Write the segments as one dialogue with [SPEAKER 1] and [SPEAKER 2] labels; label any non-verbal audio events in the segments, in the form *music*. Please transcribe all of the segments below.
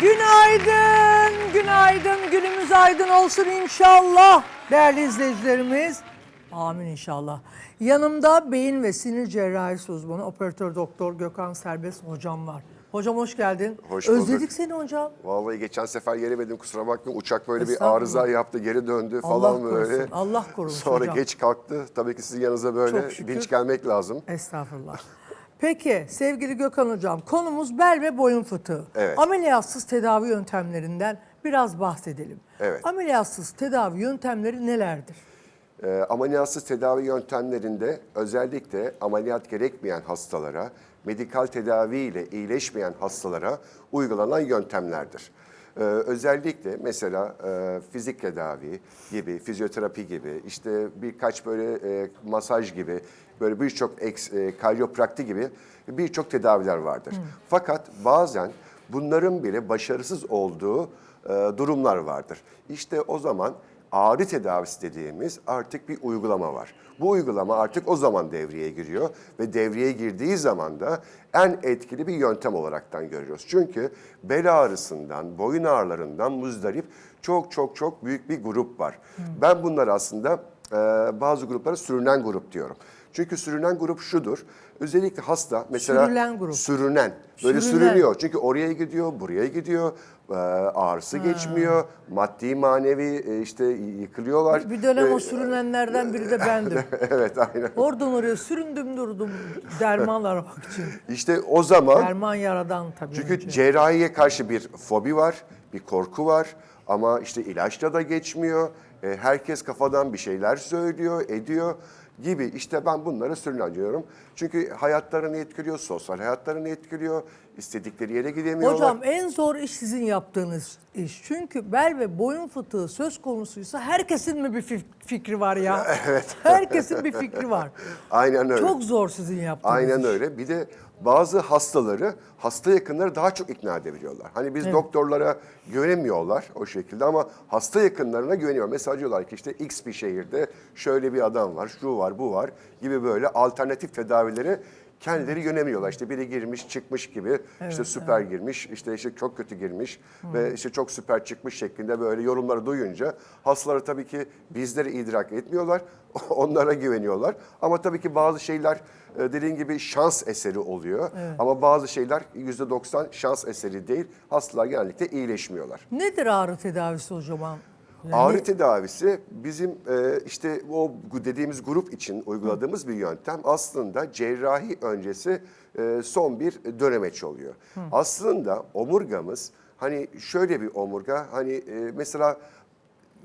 [SPEAKER 1] Günaydın, günaydın. Günümüz aydın olsun inşallah değerli izleyicilerimiz. Amin inşallah. Yanımda beyin ve sinir cerrahisi uzmanı operatör doktor Gökhan Serbest hocam var. Hocam hoş geldin.
[SPEAKER 2] Hoş bulduk.
[SPEAKER 1] Özledik seni hocam.
[SPEAKER 2] Vallahi geçen sefer gelemedim kusura bakmayın. Uçak böyle bir
[SPEAKER 1] Estağfurullah.
[SPEAKER 2] arıza yaptı, geri döndü
[SPEAKER 1] Allah
[SPEAKER 2] falan
[SPEAKER 1] korusun,
[SPEAKER 2] böyle.
[SPEAKER 1] Allah korusun
[SPEAKER 2] Sonra
[SPEAKER 1] hocam.
[SPEAKER 2] geç kalktı. Tabii ki sizin yanınıza böyle
[SPEAKER 1] Çok şükür.
[SPEAKER 2] dinç gelmek lazım.
[SPEAKER 1] Estağfurullah. Peki sevgili Gökhan hocam konumuz bel ve boyun fıtığı.
[SPEAKER 2] Evet.
[SPEAKER 1] Ameliyatsız tedavi yöntemlerinden biraz bahsedelim.
[SPEAKER 2] Evet.
[SPEAKER 1] Ameliyatsız tedavi yöntemleri nelerdir?
[SPEAKER 2] Ee, ameliyatsız tedavi yöntemlerinde özellikle ameliyat gerekmeyen hastalara, medikal tedavi ile iyileşmeyen hastalara uygulanan yöntemlerdir. Ee, özellikle mesela e, fizik tedavi gibi, fizyoterapi gibi, işte birkaç böyle e, masaj gibi, böyle birçok e, karyoprakti gibi birçok tedaviler vardır. Fakat bazen bunların bile başarısız olduğu e, durumlar vardır. İşte o zaman ağrı tedavisi dediğimiz artık bir uygulama var. Bu uygulama artık o zaman devreye giriyor ve devreye girdiği zaman da en etkili bir yöntem olaraktan görüyoruz. Çünkü bel ağrısından, boyun ağrılarından muzdarip çok çok çok büyük bir grup var. Ben bunlar aslında e, bazı gruplara sürünen grup diyorum. Çünkü sürünen grup şudur. Özellikle hasta mesela
[SPEAKER 1] Sürülen grup.
[SPEAKER 2] sürünen böyle
[SPEAKER 1] Sürünen.
[SPEAKER 2] sürünüyor. Çünkü oraya gidiyor, buraya gidiyor. e, ağrısı geçmiyor. Maddi manevi e, işte yıkılıyorlar.
[SPEAKER 1] Bir dönem o
[SPEAKER 2] E,
[SPEAKER 1] sürünenlerden biri de bendim. *laughs*
[SPEAKER 2] evet aynen.
[SPEAKER 1] Oradan oraya süründüm durdum derman aramak için.
[SPEAKER 2] İşte o zaman
[SPEAKER 1] Derman yaradan tabii
[SPEAKER 2] çünkü
[SPEAKER 1] önce.
[SPEAKER 2] cerrahiye karşı bir fobi var, bir korku var. Ama işte ilaçla da geçmiyor. E, herkes kafadan bir şeyler söylüyor, ediyor gibi. İşte ben bunlara sürünen diyorum. Çünkü hayatlarını etkiliyor, sosyal hayatlarını etkiliyor. istedikleri yere gidemiyorlar.
[SPEAKER 1] Hocam en zor iş sizin yaptığınız iş. Çünkü bel ve boyun fıtığı söz konusuysa herkesin mi bir fik- fikri var ya? *laughs* Evet. Herkesin bir fikri var. *laughs*
[SPEAKER 2] Aynen öyle.
[SPEAKER 1] Çok zor sizin yaptığınız
[SPEAKER 2] Aynen
[SPEAKER 1] iş.
[SPEAKER 2] öyle. Bir de bazı hastaları hasta yakınları daha çok ikna edebiliyorlar. Hani biz doktorlara güvenemiyorlar o şekilde ama hasta yakınlarına güveniyor. Mesela diyorlar ki işte X bir şehirde şöyle bir adam var, şu var, bu var gibi böyle alternatif tedavileri kendileri yönemiyorlar. İşte biri girmiş, çıkmış gibi. işte süper girmiş, işte işte çok kötü girmiş ve işte çok süper çıkmış şeklinde böyle yorumları duyunca hastaları tabii ki bizleri idrak etmiyorlar. *laughs* Onlara güveniyorlar. Ama tabii ki bazı şeyler e, dediğin gibi şans eseri oluyor. Ama bazı şeyler %90 şans eseri değil. Hastalar genellikle iyileşmiyorlar.
[SPEAKER 1] Nedir ağrı tedavisi hocam?
[SPEAKER 2] Ağrı tedavisi bizim e, işte o dediğimiz grup için uyguladığımız bir yöntem. Aslında cerrahi öncesi e, son bir dönemeç oluyor. Aslında omurgamız hani şöyle bir omurga hani e, mesela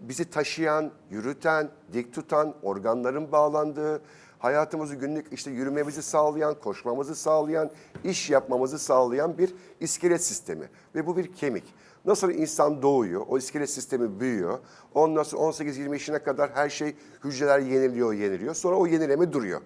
[SPEAKER 2] bizi taşıyan, yürüten, dik tutan, organların bağlandığı, hayatımızı günlük işte yürümemizi sağlayan, koşmamızı sağlayan, iş yapmamızı sağlayan bir iskelet sistemi. Ve bu bir kemik. Nasıl insan doğuyor, o iskelet sistemi büyüyor. Ondan sonra 18-20 yaşına kadar her şey, hücreler yeniliyor, yeniliyor. Sonra o yenileme duruyor.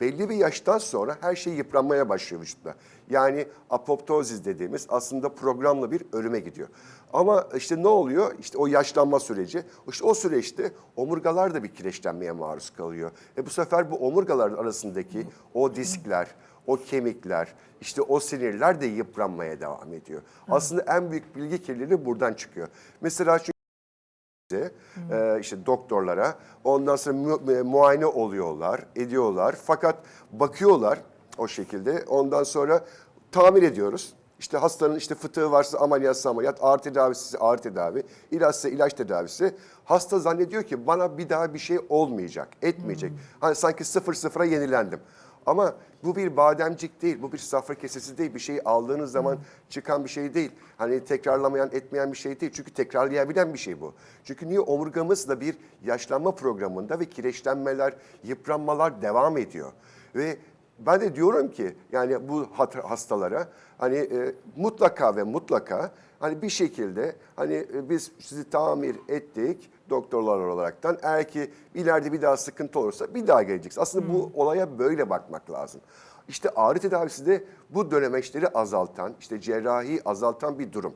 [SPEAKER 2] Belli bir yaştan sonra her şey yıpranmaya başlıyor vücutta. Yani apoptozis dediğimiz aslında programlı bir ölüme gidiyor. Ama işte ne oluyor? İşte o yaşlanma süreci. İşte o süreçte omurgalar da bir kireçlenmeye maruz kalıyor. E bu sefer bu omurgaların arasındaki o diskler, o kemikler, işte o sinirler de yıpranmaya devam ediyor. Aslında en büyük bilgi kirliliği buradan çıkıyor. Mesela çünkü e, işte doktorlara ondan sonra mu- e, muayene oluyorlar, ediyorlar. Fakat bakıyorlar o şekilde. Ondan sonra tamir ediyoruz. İşte hastanın işte fıtığı varsa ameliyatsa ameliyat, ağrı tedavisi ağrı tedavi, ilaçsa ilaç tedavisi. Hasta zannediyor ki bana bir daha bir şey olmayacak, etmeyecek. Hani sanki sıfır sıfıra yenilendim. Ama bu bir bademcik değil, bu bir safra kesesi değil. Bir şeyi aldığınız zaman çıkan bir şey değil. Hani tekrarlamayan, etmeyen bir şey değil. Çünkü tekrarlayabilen bir şey bu. Çünkü niye omurgamız da bir yaşlanma programında ve kireçlenmeler, yıpranmalar devam ediyor. Ve ben de diyorum ki yani bu hastalara hani e, mutlaka ve mutlaka hani bir şekilde hani e, biz sizi tamir ettik doktorlar olaraktan. Eğer ki ileride bir daha sıkıntı olursa bir daha geleceksiniz. Aslında bu olaya böyle bakmak lazım. İşte ağrı tedavisi de bu dönemeçleri azaltan, işte cerrahi azaltan bir durum.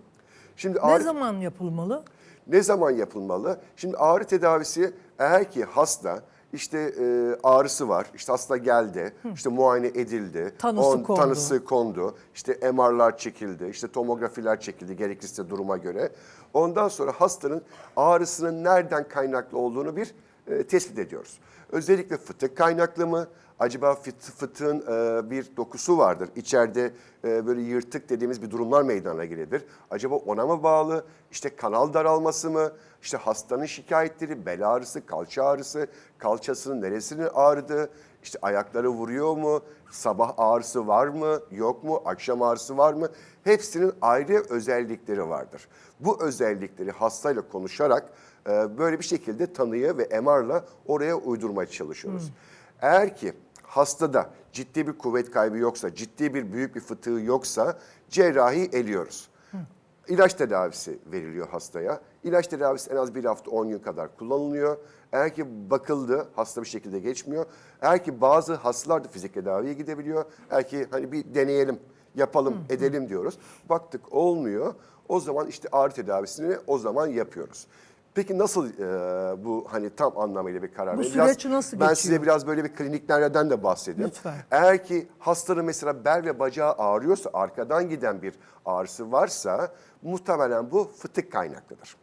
[SPEAKER 2] Şimdi
[SPEAKER 1] Ne
[SPEAKER 2] ağrı,
[SPEAKER 1] zaman yapılmalı?
[SPEAKER 2] ne zaman yapılmalı? Şimdi ağrı tedavisi eğer ki hasta işte e, ağrısı var. İşte hasta geldi. işte muayene edildi.
[SPEAKER 1] Tanısı kondu.
[SPEAKER 2] Tanısı kondu. İşte MR'lar çekildi. işte tomografiler çekildi gerekirse duruma göre. Ondan sonra hastanın ağrısının nereden kaynaklı olduğunu bir e, tespit ediyoruz. Özellikle fıtık kaynaklı mı? Acaba fıt, fıtığın e, bir dokusu vardır. İçeride e, böyle yırtık dediğimiz bir durumlar meydana gelebilir. Acaba ona mı bağlı? İşte kanal daralması mı? İşte hastanın şikayetleri, bel ağrısı, kalça ağrısı, kalçasının neresinin ağrıdı? İşte ayakları vuruyor mu? Sabah ağrısı var mı? Yok mu? Akşam ağrısı var mı? Hepsinin ayrı özellikleri vardır. Bu özellikleri hastayla konuşarak böyle bir şekilde tanıyı ve MR'la oraya uydurmaya çalışıyoruz. Eğer ki hastada ciddi bir kuvvet kaybı yoksa, ciddi bir büyük bir fıtığı yoksa cerrahi eliyoruz. İlaç tedavisi veriliyor hastaya. İlaç tedavisi en az bir hafta 10 gün kadar kullanılıyor. Eğer ki bakıldı hasta bir şekilde geçmiyor. Eğer ki bazı hastalar da fizik tedaviye gidebiliyor. Eğer ki hani bir deneyelim, yapalım, edelim diyoruz. Baktık olmuyor. O zaman işte ağrı tedavisini o zaman yapıyoruz. Peki nasıl e, bu hani tam anlamıyla bir karar
[SPEAKER 1] Bu
[SPEAKER 2] verelim? Biraz-
[SPEAKER 1] süreç nasıl
[SPEAKER 2] Ben
[SPEAKER 1] geçiyor?
[SPEAKER 2] size biraz böyle bir kliniklerden de bahsedeyim.
[SPEAKER 1] Lütfen.
[SPEAKER 2] Eğer ki hastanın mesela bel ve bacağı ağrıyorsa, arkadan giden bir ağrısı varsa muhtemelen bu fıtık kaynaklıdır.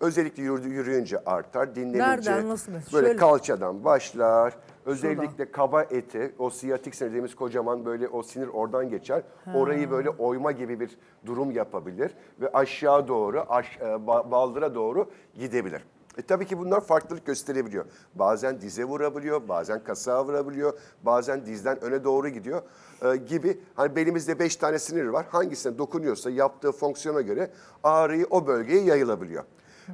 [SPEAKER 2] Özellikle yürü- yürüyünce artar, dinlenince
[SPEAKER 1] Hmm. Nereden, nasıl
[SPEAKER 2] böyle
[SPEAKER 1] Şöyle.
[SPEAKER 2] kalçadan başlar. Özellikle kaba eti, o siyatik dediğimiz kocaman böyle o sinir oradan geçer. Orayı böyle oyma gibi bir durum yapabilir ve aşağı doğru, aş, e, ba- baldıra doğru gidebilir. E tabii ki bunlar farklılık gösterebiliyor. Bazen dize vurabiliyor, bazen kasığa vurabiliyor, bazen dizden öne doğru gidiyor e, gibi. Hani belimizde beş tane sinir var. Hangisine dokunuyorsa yaptığı fonksiyona göre ağrıyı o bölgeye yayılabiliyor.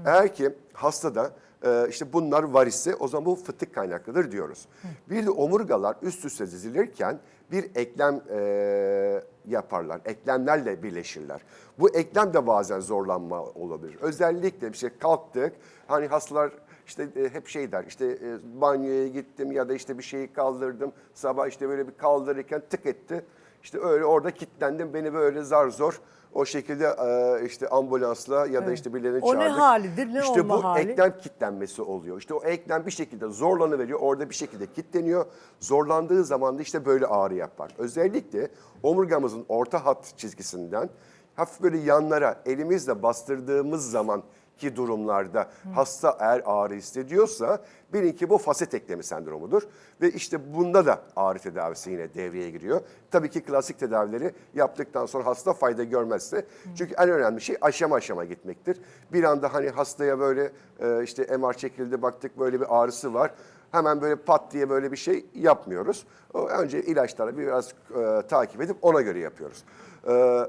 [SPEAKER 2] Eğer ki hastada e, işte bunlar var ise o zaman bu fıtık kaynaklıdır diyoruz. Bir de omurgalar üst üste dizilirken bir eklem e, yaparlar. Eklemlerle birleşirler. Bu eklem de bazen zorlanma olabilir. Özellikle bir şey kalktık. Hani hastalar işte e, hep şey der işte e, banyoya gittim ya da işte bir şeyi kaldırdım. Sabah işte böyle bir kaldırırken tık etti. İşte öyle orada kilitlendim. Beni böyle zar zor o şekilde e, işte ambulansla ya da işte birilerini
[SPEAKER 1] O ne
[SPEAKER 2] çağırdık.
[SPEAKER 1] halidir, ne
[SPEAKER 2] işte
[SPEAKER 1] olma
[SPEAKER 2] bu
[SPEAKER 1] hali?
[SPEAKER 2] eklem kilitlenmesi oluyor. İşte o eklem bir şekilde zorlanıveriyor. Orada bir şekilde kilitleniyor. Zorlandığı zaman da işte böyle ağrı yapar. Özellikle omurgamızın orta hat çizgisinden hafif böyle yanlara elimizle bastırdığımız zaman ki durumlarda hasta eğer ağrı hissediyorsa bilin ki bu faset eklemi sendromudur. Ve işte bunda da ağrı tedavisi yine devreye giriyor. Tabii ki klasik tedavileri yaptıktan sonra hasta fayda görmezse. Çünkü en önemli şey aşama aşama gitmektir. Bir anda hani hastaya böyle e, işte MR çekildi baktık böyle bir ağrısı var. Hemen böyle pat diye böyle bir şey yapmıyoruz. Önce ilaçları biraz e, takip edip ona göre yapıyoruz. E,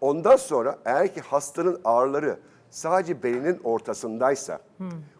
[SPEAKER 2] ondan sonra eğer ki hastanın ağrıları sadece belinin ortasındaysa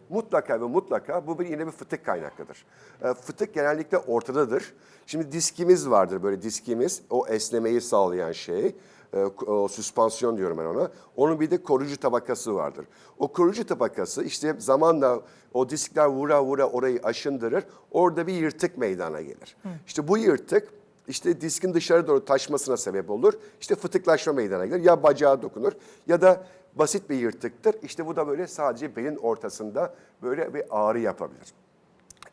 [SPEAKER 2] mutlaka ve mutlaka bu bir yine bir fıtık kaynaklıdır. E, fıtık genellikle ortadadır. Şimdi diskimiz vardır böyle diskimiz o esnemeyi sağlayan şey. E, o süspansiyon diyorum ben ona. Onun bir de koruyucu tabakası vardır. O koruyucu tabakası işte zamanla o diskler vura vura orayı aşındırır. Orada bir yırtık meydana gelir. İşte bu yırtık işte diskin dışarı doğru taşmasına sebep olur. İşte fıtıklaşma meydana gelir. Ya bacağa dokunur ya da basit bir yırtıktır. İşte bu da böyle sadece belin ortasında böyle bir ağrı yapabilir.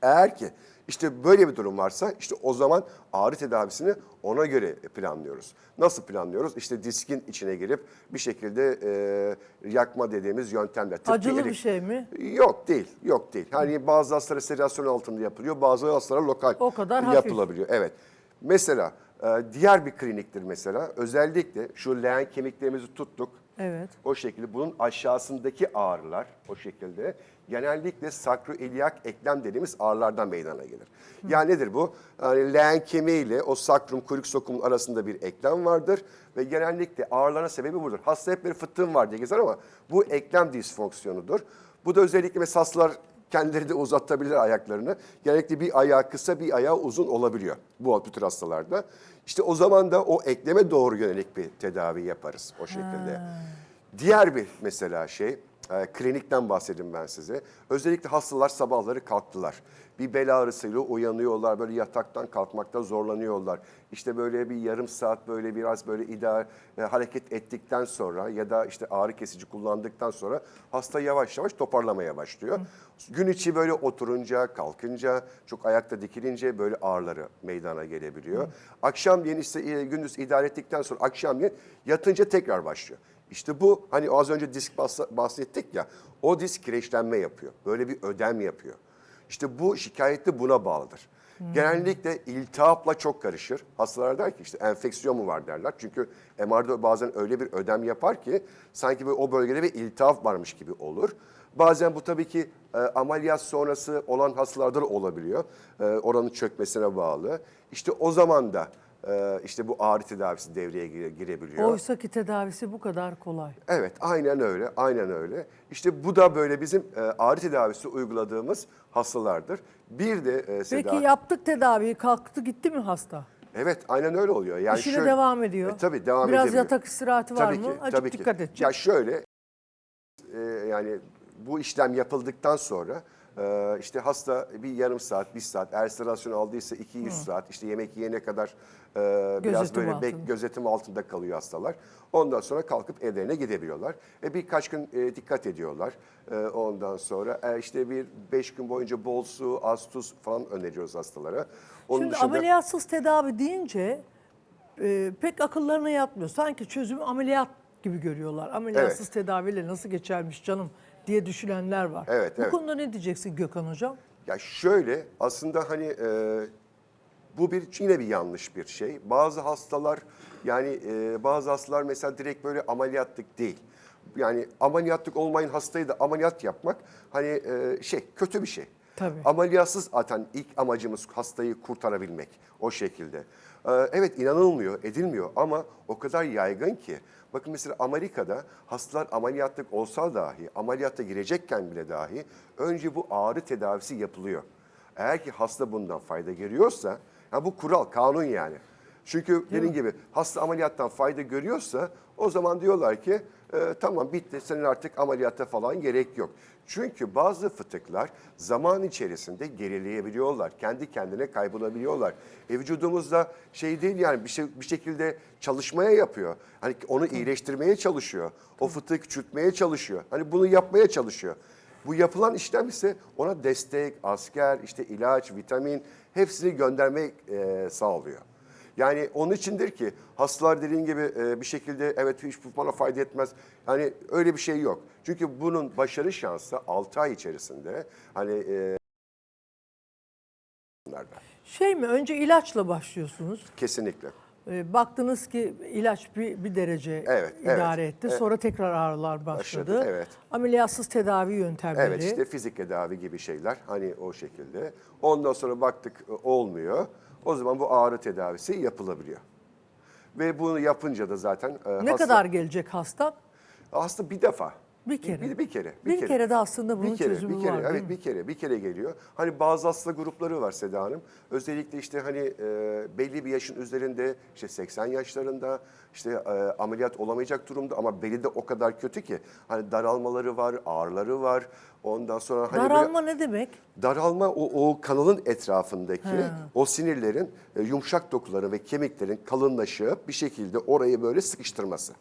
[SPEAKER 2] Eğer ki işte böyle bir durum varsa işte o zaman ağrı tedavisini ona göre planlıyoruz. Nasıl planlıyoruz? İşte diskin içine girip bir şekilde e, yakma dediğimiz yöntemle.
[SPEAKER 1] Acılı bir şey mi?
[SPEAKER 2] Yok değil, yok değil. Hani bazı hastalara sedasyon altında yapılıyor, bazı hastalara lokal
[SPEAKER 1] O kadar hafif.
[SPEAKER 2] yapılabiliyor. Evet. Mesela e, diğer bir kliniktir mesela. Özellikle şu leğen kemiklerimizi tuttuk.
[SPEAKER 1] Evet.
[SPEAKER 2] O şekilde bunun aşağısındaki ağrılar o şekilde genellikle sakroiliyak eklem dediğimiz ağrılardan meydana gelir. Yani nedir bu? Yani leğen kemiği ile o sakrum kuyruk sokumun arasında bir eklem vardır ve genellikle ağrıların sebebi budur. Hasta hep bir fıtığım var diye gezer ama bu eklem disfonksiyonudur. Bu da özellikle mesela hastalar kendileri de uzatabilir ayaklarını. Genellikle bir ayağı kısa bir ayağı uzun olabiliyor bu tür hastalarda. İşte o zaman da o ekleme doğru yönelik bir tedavi yaparız o şekilde. Diğer bir mesela şey e, klinikten bahsedeyim ben size. Özellikle hastalar sabahları kalktılar. Bir bel ağrısıyla uyanıyorlar, böyle yataktan kalkmakta zorlanıyorlar. İşte böyle bir yarım saat böyle biraz böyle idare e, hareket ettikten sonra ya da işte ağrı kesici kullandıktan sonra hasta yavaş yavaş toparlamaya başlıyor. Gün içi böyle oturunca, kalkınca, çok ayakta dikilince böyle ağrıları meydana gelebiliyor. Akşamleyin işte e, gündüz idare ettikten sonra akşamleyin yatınca tekrar başlıyor. İşte bu hani az önce disk bahs- bahsettik ya o disk kireçlenme yapıyor. Böyle bir ödem yapıyor. İşte bu şikayet de buna bağlıdır. Genellikle iltihapla çok karışır. Hastalar der ki işte enfeksiyon mu var derler. Çünkü MR'da bazen öyle bir ödem yapar ki sanki böyle o bölgede bir iltihap varmış gibi olur. Bazen bu tabii ki e, ameliyat sonrası olan hastalarda da olabiliyor. E, oranın çökmesine bağlı. İşte o zaman da e, işte bu ağrı tedavisi devreye gire- girebiliyor.
[SPEAKER 1] Oysa ki tedavisi bu kadar kolay.
[SPEAKER 2] Evet, aynen öyle, aynen öyle. İşte bu da böyle bizim e, ağrı tedavisi uyguladığımız hastalardır. Bir de e, Seda,
[SPEAKER 1] Peki yaptık tedaviyi kalktı gitti mi hasta?
[SPEAKER 2] evet, aynen öyle oluyor. Yani
[SPEAKER 1] İşine
[SPEAKER 2] şöyle-
[SPEAKER 1] devam ediyor.
[SPEAKER 2] E, tabii devam
[SPEAKER 1] Biraz
[SPEAKER 2] edebiliyor.
[SPEAKER 1] yatak istirahati var mı?
[SPEAKER 2] ki.
[SPEAKER 1] dikkat edecek.
[SPEAKER 2] Ya şöyle, e, yani bu işlem yapıldıktan sonra e, işte hasta bir yarım saat, bir saat, eğer sedasyon aldıysa 200 saat, işte yemek yiyene kadar e, biraz
[SPEAKER 1] Gözetim
[SPEAKER 2] böyle bek- gözetim altında kalıyor hastalar. Ondan sonra kalkıp evlerine gidebiliyorlar. E, birkaç gün e, dikkat ediyorlar. E, ondan sonra e, işte bir beş gün boyunca bol su, az tuz falan öneriyoruz hastalara. Onun
[SPEAKER 1] Şimdi
[SPEAKER 2] dışında-
[SPEAKER 1] ameliyatsız tedavi deyince e, pek akıllarına yatmıyor. Sanki çözümü ameliyat gibi görüyorlar. Ameliyatsız
[SPEAKER 2] Evet.
[SPEAKER 1] tedaviyle nasıl geçermiş canım diye düşünenler var.
[SPEAKER 2] Evet,
[SPEAKER 1] Bu
[SPEAKER 2] evet.
[SPEAKER 1] konuda ne diyeceksin Gökhan Hocam?
[SPEAKER 2] Ya şöyle aslında hani e, bu bir yine bir yanlış bir şey. Bazı hastalar yani e, bazı hastalar mesela direkt böyle ameliyatlık değil. Yani ameliyatlık olmayan hastayı da ameliyat yapmak hani e, şey kötü bir şey.
[SPEAKER 1] Tabii.
[SPEAKER 2] Ameliyatsız zaten ilk amacımız hastayı kurtarabilmek o şekilde. Ee, Evet inanılmıyor, edilmiyor ama o kadar yaygın ki. Bakın mesela Amerika'da hastalar ameliyatlık olsa dahi, ameliyatta girecekken bile dahi önce bu ağrı tedavisi yapılıyor. Eğer ki hasta bundan fayda görüyorsa, ya bu kural, kanun yani. Çünkü dediğim gibi hasta ameliyattan fayda görüyorsa o zaman diyorlar ki e, tamam bitti senin artık ameliyatta falan gerek yok. Çünkü bazı fıtıklar zaman içerisinde gerileyebiliyorlar. Kendi kendine kaybolabiliyorlar. E, vücudumuzda şey değil yani bir, şey, bir şekilde çalışmaya yapıyor. Hani onu iyileştirmeye çalışıyor. O fıtığı küçültmeye çalışıyor. Hani bunu yapmaya çalışıyor. Bu yapılan işlem ise ona destek, asker, işte ilaç, vitamin hepsini göndermek e, sağlıyor. Yani onun içindir ki hastalar dediğin gibi e, bir şekilde evet hiç bana fayda etmez. Yani öyle bir şey yok. Çünkü bunun başarı şansı 6 ay içerisinde hani e, bunlarda.
[SPEAKER 1] Şey mi önce ilaçla başlıyorsunuz.
[SPEAKER 2] kesinlikle.
[SPEAKER 1] E, baktınız ki ilaç bir, bir derece
[SPEAKER 2] Evet,
[SPEAKER 1] idare
[SPEAKER 2] evet,
[SPEAKER 1] etti.
[SPEAKER 2] evet.
[SPEAKER 1] Sonra tekrar ağrılar başladı.
[SPEAKER 2] Başladı, evet.
[SPEAKER 1] Ameliyatsız tedavi yöntemleri.
[SPEAKER 2] Evet işte fizik tedavi gibi şeyler hani o şekilde. Ondan sonra baktık e, olmuyor. O zaman bu ağrı tedavisi yapılabiliyor. Ve bunu yapınca da zaten e,
[SPEAKER 1] ne
[SPEAKER 2] hasta-
[SPEAKER 1] kadar gelecek hasta?
[SPEAKER 2] Aslında bir defa.
[SPEAKER 1] Bir kere.
[SPEAKER 2] Bir, bir kere.
[SPEAKER 1] Bir kere de aslında bunun
[SPEAKER 2] bir kere,
[SPEAKER 1] çözümü
[SPEAKER 2] bir kere,
[SPEAKER 1] var,
[SPEAKER 2] Evet bir kere, bir kere geliyor. Hani bazı hasta grupları var Seda Hanım. Özellikle işte hani e, belli bir yaşın üzerinde işte 80 yaşlarında işte e, ameliyat olamayacak durumda ama beli de o kadar kötü ki hani daralmaları var, ağrıları var. Ondan sonra hani böyle-
[SPEAKER 1] Daralma ne demek?
[SPEAKER 2] Daralma o, o kanalın etrafındaki o sinirlerin e, yumuşak dokuları ve kemiklerin kalınlaşıp bir şekilde orayı böyle sıkıştırması.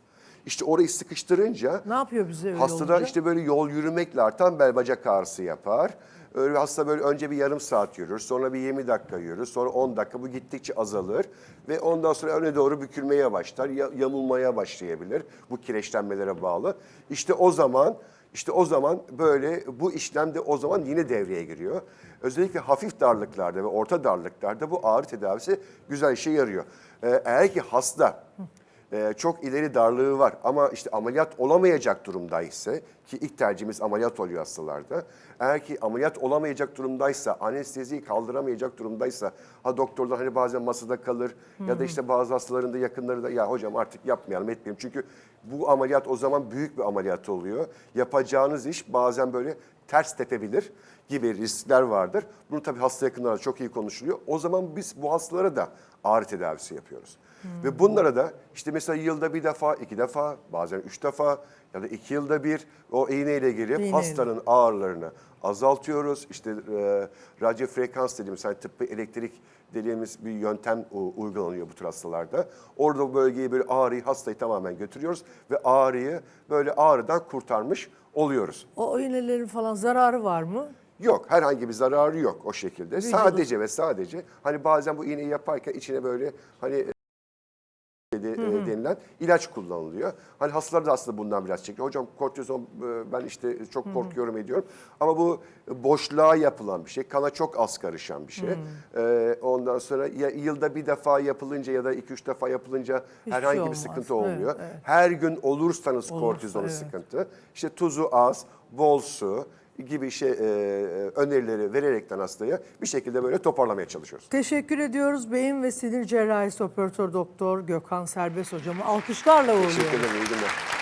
[SPEAKER 2] İşte orayı sıkıştırınca
[SPEAKER 1] Ne yapıyor bize öyle
[SPEAKER 2] hastada
[SPEAKER 1] olunca?
[SPEAKER 2] işte böyle yol yürümekle artan bel bacak ağrısı yapar. Öyle hasta böyle önce bir yarım saat yürür, sonra bir 20 dakika yürür, sonra 10 dakika bu gittikçe azalır ve ondan sonra öne doğru bükülmeye başlar, ya- yamulmaya başlayabilir bu kireçlenmelere bağlı. İşte o zaman işte o zaman böyle bu işlem de o zaman yine devreye giriyor. Özellikle hafif darlıklarda ve orta darlıklarda bu ağrı tedavisi güzel işe yarıyor. Ee, eğer ki hasta ee, çok ileri darlığı var ama işte ameliyat olamayacak durumdaysa ki ilk tercihimiz ameliyat oluyor hastalarda. Eğer ki ameliyat olamayacak durumdaysa, anesteziyi kaldıramayacak durumdaysa ha doktorlar hani bazen masada kalır ya da işte bazı hastaların da yakınları da ya hocam artık yapmayalım etmeyelim. Çünkü bu ameliyat o zaman büyük bir ameliyat oluyor. Yapacağınız iş bazen böyle ters tepebilir gibi riskler vardır. Bunu tabii hasta yakınlarla çok iyi konuşuluyor. O zaman biz bu hastalara da ağrı tedavisi yapıyoruz. Ve bunlara da işte mesela yılda bir defa, iki defa, bazen üç defa ya da iki yılda bir o iğneyle girip
[SPEAKER 1] İğneyle.
[SPEAKER 2] hastanın ağrılarını azaltıyoruz. İşte e, radyo frekans dediğimiz yani tıbbi elektrik dediğimiz bir yöntem u- uygulanıyor bu tür hastalarda. Orada bölgeyi böyle ağrıyı hastayı tamamen götürüyoruz ve ağrıyı böyle ağrıdan kurtarmış oluyoruz.
[SPEAKER 1] O iğnelerin falan zararı var mı?
[SPEAKER 2] Yok herhangi bir zararı yok o şekilde.
[SPEAKER 1] Vücudu-
[SPEAKER 2] Sadece ve sadece hani bazen bu iğneyi yaparken içine böyle hani denilen ilaç kullanılıyor. Hani hastalar da aslında bundan biraz çekiyor. Hocam kortizon e, ben işte çok korkuyorum ediyorum. Ama bu boşluğa yapılan bir şey. Kana çok az karışan bir şey. E, ondan sonra ya, yılda bir defa yapılınca ya da iki üç defa yapılınca
[SPEAKER 1] şey
[SPEAKER 2] herhangi bir
[SPEAKER 1] olmaz.
[SPEAKER 2] sıkıntı
[SPEAKER 1] Evet,
[SPEAKER 2] olmuyor.
[SPEAKER 1] evet.
[SPEAKER 2] Her gün olursanız
[SPEAKER 1] Olursa,
[SPEAKER 2] kortizon
[SPEAKER 1] evet.
[SPEAKER 2] sıkıntı. İşte tuzu az, bol su gibi şey e, önerileri vererekten hastaya bir şekilde böyle toparlamaya çalışıyoruz.
[SPEAKER 1] Teşekkür ediyoruz. Beyin ve sinir cerrahisi operatör doktor Gökhan Serbest hocamı alkışlarla uğurluyoruz.
[SPEAKER 2] Teşekkür ederim. iyi günler.